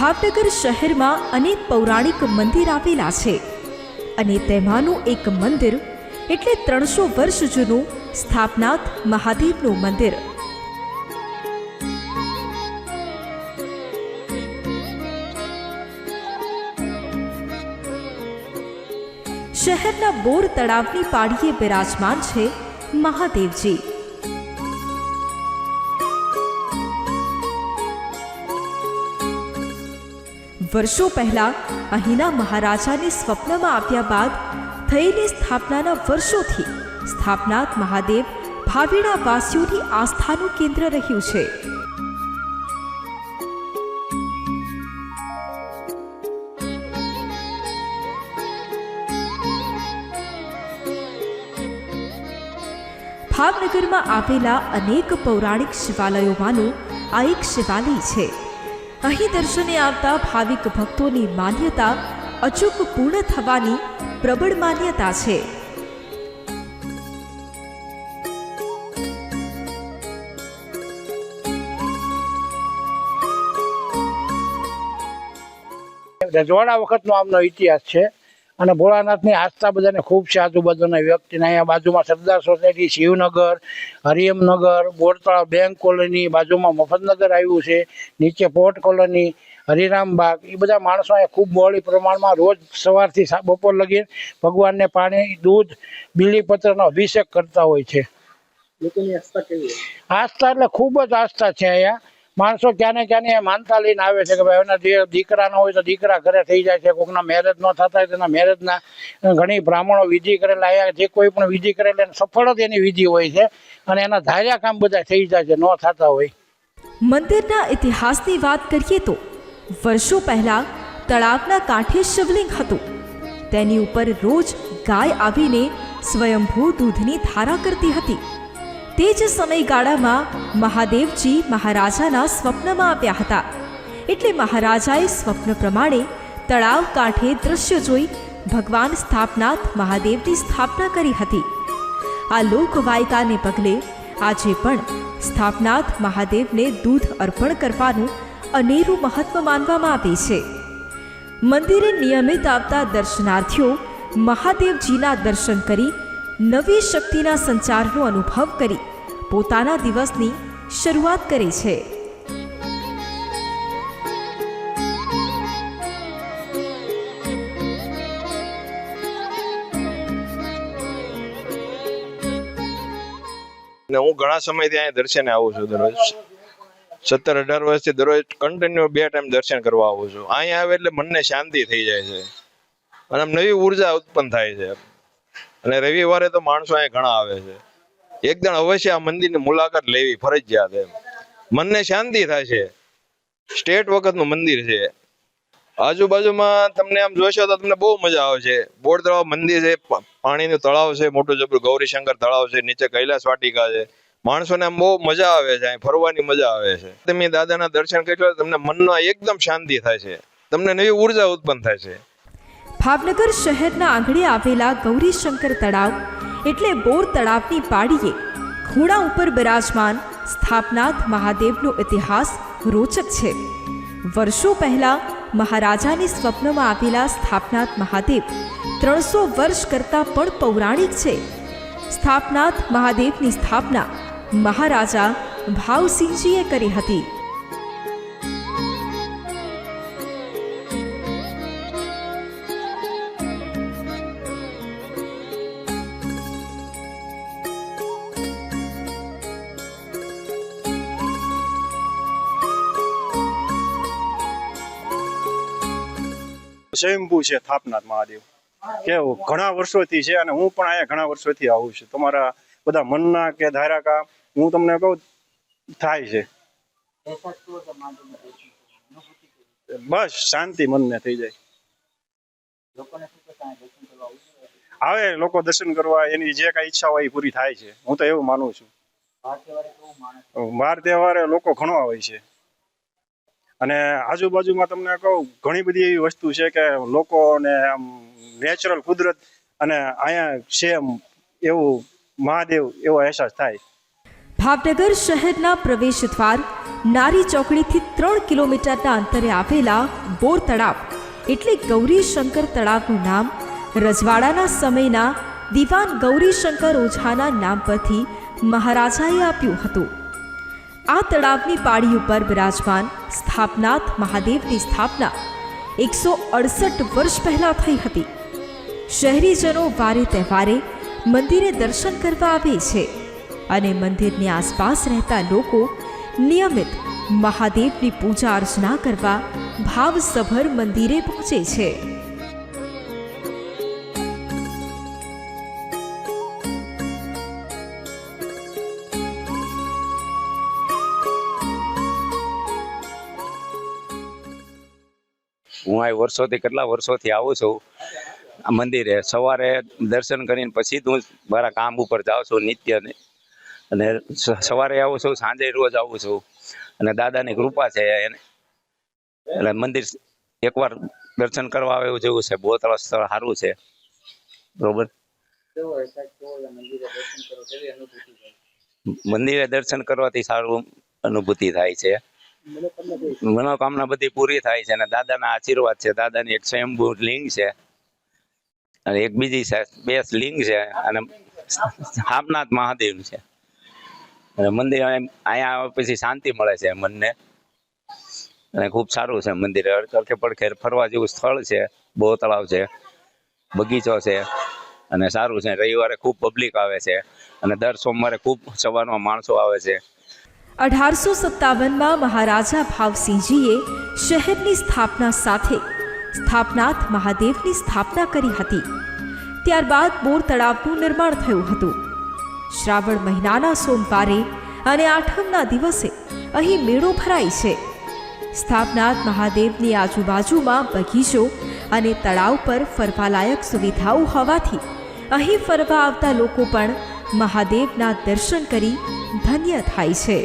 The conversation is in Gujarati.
ભાવનગર શહેરમાં અનેક પૌરાણિક મંદિર આવેલા છે. અને તેમાંનું એક મંદિર એટલે ત્રણસો વર્ષ જૂનું સ્થાપનાથ મહાદેવનું મંદિર. શહેરના બોર તળાવની પાડીએ બિરાજમાન છે મહાદેવજી. વર્ષો પહેલા અહીંના મહારાજાને સ્વપ્નમાં આવ્યા બાદ થયેલી સ્થાપનાના વર્ષોથી સ્થાપનાથ મહાદેવ ભાવેડા વાસીઓની આસ્થાનું કેન્દ્ર રહ્યું છે. ભાવનગરમાં આવેલા અનેક પૌરાણિક શિવાલયોમાંનું આ એક શિવાલય છે. અહીં દર્શને આવતા ભાવિક ભક્તોની માન્યતા અચૂક પૂર્ણ થવાની પ્રબળ માન્યતા છે. રજવાડા વખતનો આમનો ઇતિહાસ છે. અને ભોળાનાથની આસ્થા બધાને ખૂબ છે આજુબાજુના વ્યક્તિને અહીંયા બાજુમાં Sardar society Shivnagar Hariyamnagar Bortala bank colony બાજુમાં મફતનગર આવ્યું છે નીચે પોર્ટ કોલોની હરિરામબાગ એ બધા માણસો અહીંયા ખૂબ બહોળી પ્રમાણમાં રોજ સવારથી બપોર લગી ભગવાનને પાણી દૂધ બીલીપત્રનો અભિષેક કરતા હોય છે. લોકોની આસ્થા કેવી આસ્થા એટલે ખૂબ જ આસ્થા છે અહીંયા. માણસો ક્યાંને ક્યાંને માનતા લઈને આવે છે કે ભાઈ, એના જે દીકરા ન હોય તો દીકરા ઘરે થઈ જાય છે કોઈકના મેરેજ ન થતા હોય તેના મેરેજના ઘણી બ્રાહ્મણો વિધિ કરેલા, અહીંયા જે કોઈ પણ વિધિ કરેલા સફળ જ એની વિધિ હોય છે અને એના ધાર્યા કામ બધા થઈ જાય છે, ન થતા હોય. મંદિરના ઇતિહાસની વાત કરીએ તો, વર્ષો પહેલા તળાવના કાંઠે શિવલિંગ હતું. તેની ઉપર રોજ ગાય આવીને સ્વયંભૂ દૂધની ધારા કરતી હતી. તે જ સમયગાળામાં મહાદેવજી મહારાજાના સ્વપ્નમાં આવ્યા હતા. એટલે મહારાજાએ સ્વપ્ન પ્રમાણે તળાવ કાંઠે દૃશ્ય જોઈ ભગવાન સ્થાપનાથ મહાદેવની સ્થાપના કરી હતી. આ લોકવાયકાને પગલે આજે પણ સ્થાપનાથ મહાદેવને દૂધ અર્પણ કરવાનું અનેરું મહત્વ માનવામાં આવે છે. મંદિરે નિયમિત આવતા દર્શનાર્થીઓ મહાદેવજીના દર્શન કરી નવી શક્તિના સંચારનો અનુભવ કરી પોતાના દિવસની શરૂઆત કરે છે. ને હું ઘણા સમયથી અહીંયા દર્શને આવું છું દરરોજ. સત્તર અઢાર વર્ષથી દરરોજ કન્ટિન્યુ બે ટાઈમ દર્શન કરવા આવું છું. અહીંયા આવે એટલે મનને શાંતિ થઈ જાય છે. અને આમ નવી ઊર્જા ઉત્પન્ન થાય છે. અને રવિવારે તો માણસો અહીંયા ઘણા આવે છે. એકદમ અવશ્ય આ મંદિરની મુલાકાત લેવી, ફરજિયાત એમ. મનને શાંતિ થાય છે સ્ટેટ વખતનું મંદિર છે. આજુબાજુમાં તમને આમ જોશો તો તમને બહુ મજા આવશે. બોર્ડ તળાવ મંદિર છે પાણીનું તળાવ છે, મોટું જબરું ગૌરીશંકર તળાવ છે, નીચે કૈલાસ વાટિકા છે. માણસોને આમ બહુ મજા આવે છે, અહીં ફરવાની મજા આવે છે. તમે દાદાના દર્શન કરશો તો તમને મનમાં એકદમ શાંતિ થાય છે. તમને નવી ઊર્જા ઉત્પન્ન થાય છે. ભાવનગર શહેરના આંગણે આવેલા ગૌરીશંકર તળાવ એટલે બોર તળાવની પાડીએ ખૂણા ઉપર બિરાજમાન સ્થાપનાથ મહાદેવનો ઇતિહાસ રોચક છે. વર્ષો પહેલાં મહારાજાની સ્વપ્નમાં આવેલા સ્થાપનાથ મહાદેવ ત્રણસો વર્ષ કરતાં પણ પૌરાણિક છે. સ્થાપનાથ મહાદેવની સ્થાપના મહારાજા ભાવસિંહજીએ કરી હતી. સ્વયંભૂ છે થાપનાથ મહાદેવ. કે ઘણા વર્ષોથી છે અને હું પણ અહીંયા ઘણા વર્ષોથી આવું છું. તમારા બધા મનના કે ધારા કામ હું તમને કહું થાય છે. બસ શાંતિ મનને થઈ જાય. આવે લોકો દર્શન કરવા એની જે કઈ ઈચ્છા હોય એ પૂરી થાય છે. હું તો એવું માનું છું? વાર તહેવારે લોકો ઘણો આવે છે. અને આજુબાજુમાં તમને કહું, ઘણી બધી એવી વસ્તુ છે કે લોકોને આમ નેચરલ કુદરત અને અહીંયા છે એવું મહાદેવ એવો અહેસાસ થાય. ભાવનગર શહેરના પ્રવેશ દ્વાર નારી ચોકડીથી ત્રણ કિલોમીટરના અંતરે આવેલા બોર તળાવ એટલે ગૌરીશંકર તળાવનું નામ રજવાડાના સમયના દિવાન ગૌરીશંકર ઓઝાના નામ પરથી મહારાજાએ આપ્યું હતું. આ તળાવની પાળી ઉપર બિરાજમાન સ્થાપનાથ મહાદેવની સ્થાપના એકસો અડસઠ વર્ષ પહેલાં થઈ હતી. શહેરીજનો વારે તહેવારે મંદિરે દર્શન કરવા આવે છે અને મંદિરની આસપાસ રહેતા લોકો નિયમિત મહાદેવની પૂજા અર્ચના કરવા ભાવસભર મંદિરે પહોંચે છે. હું વર્ષોથી કેટલા વર્ષોથી આવું છું મંદિરે સવારે દર્શન કરીને પછી હું મારા કામ ઉપર જાઉં છું નિત્ય અને સવારે આવું છું, સાંજે રોજ આવું છું. અને દાદાની કૃપા છે એને. એટલે મંદિર એકવાર દર્શન કરવા આવે એવું જેવું છે, બહુ સરસ સ્થળ, સારું છે. બરોબર? મંદિરે દર્શન કરવાથી સારું અનુભૂતિ થાય છે. મનોકામના બધી પૂરી થાય છે અને દાદાના આશીર્વાદ છે. દાદાની એક સ્વયંભૂ લિંગ છે. અને એક બીજી છે બે લિંગ છે અને સ્થાપનાથ મહાદેવ છે. અને મંદિર અહીંયા પછી શાંતિ મળે છે મનને. અને ખૂબ સારું છે મંદિર. અડકે પડખે ફરવા જેવું સ્થળ છે, બહુ તળાવ છે, બગીચો છે અને સારું છે. રવિવારે ખૂબ પબ્લિક આવે છે અને દર સોમવારે ખૂબ સવારમાં માણસો આવે છે. અઢારસો સત્તાવનમાં મહારાજા ભાવસિંહજીએ શહેરની સ્થાપના સાથે સ્થાપનાથ મહાદેવની સ્થાપના કરી હતી. ત્યારબાદ બોર તળાવનું નિર્માણ થયું હતું. શ્રાવણ મહિનાના સોમવારે અને આઠમના દિવસે અહીં મેળો ભરાય છે. સ્થાપનાથ મહાદેવની આજુબાજુમાં બગીચો અને તળાવ પર ફરવાલાયક સુવિધાઓ હોવાથી અહીં ફરવા આવતા લોકો પણ મહાદેવના દર્શન કરી ધન્ય થાય છે.